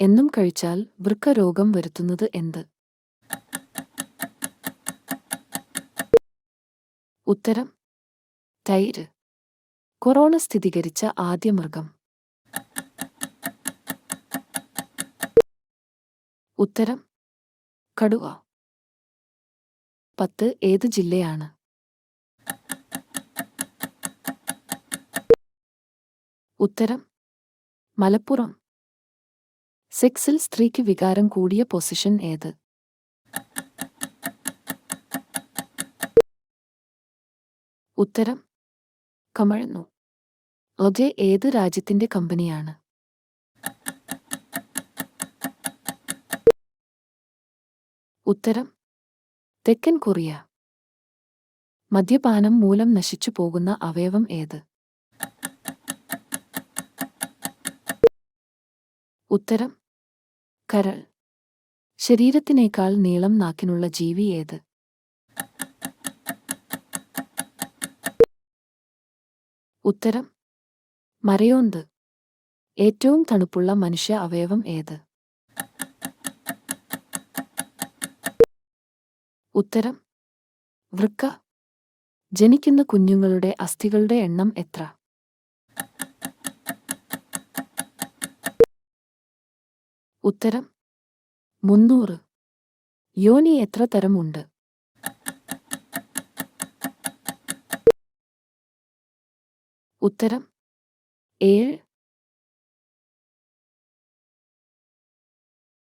എന്നും കഴിച്ചാൽ വൃക്ക രോഗം വരുത്തുന്നത് എന്ത്? ഉത്തരം തൈര്. കൊറോണ സ്ഥിരീകരിച്ച ആദ്യ മൃഗം. ഉത്തരം കടുവ. പത്ത് ഏത് ജില്ലയാണ്? ഉത്തരം മലപ്പുറം. സെക്സിൽ സ്ത്രീക്ക് വികാരം കൂടിയ പൊസിഷൻ ഏത്? ഉത്തരം കമഴ്ന്നു. ഒജെ ഏത് രാജ്യത്തിന്റെ കമ്പനിയാണ്? ഉത്തരം തെക്കൻ കൊറിയ. മദ്യപാനം മൂലം നശിച്ചു പോകുന്ന അവയവം ഏത്? ഉത്തരം കരൾ. ശരീരത്തിനേക്കാൾ നീളം നാക്കിനുള്ള ജീവി ഏത്? ഉത്തരം. മരയോന്ത്. ഏറ്റവും തണുപ്പുള്ള മനുഷ്യ അവയവം ഏത്? ഉത്തരം. വൃക്ക. ജനിക്കുന്ന കുഞ്ഞുങ്ങളുടെ അസ്ഥികളുടെ എണ്ണം എത്ര? ഉത്തരം മുന്നൂറ്. യോനി എത്ര തരമുണ്ട്? ഉത്തരം ഏഴ്.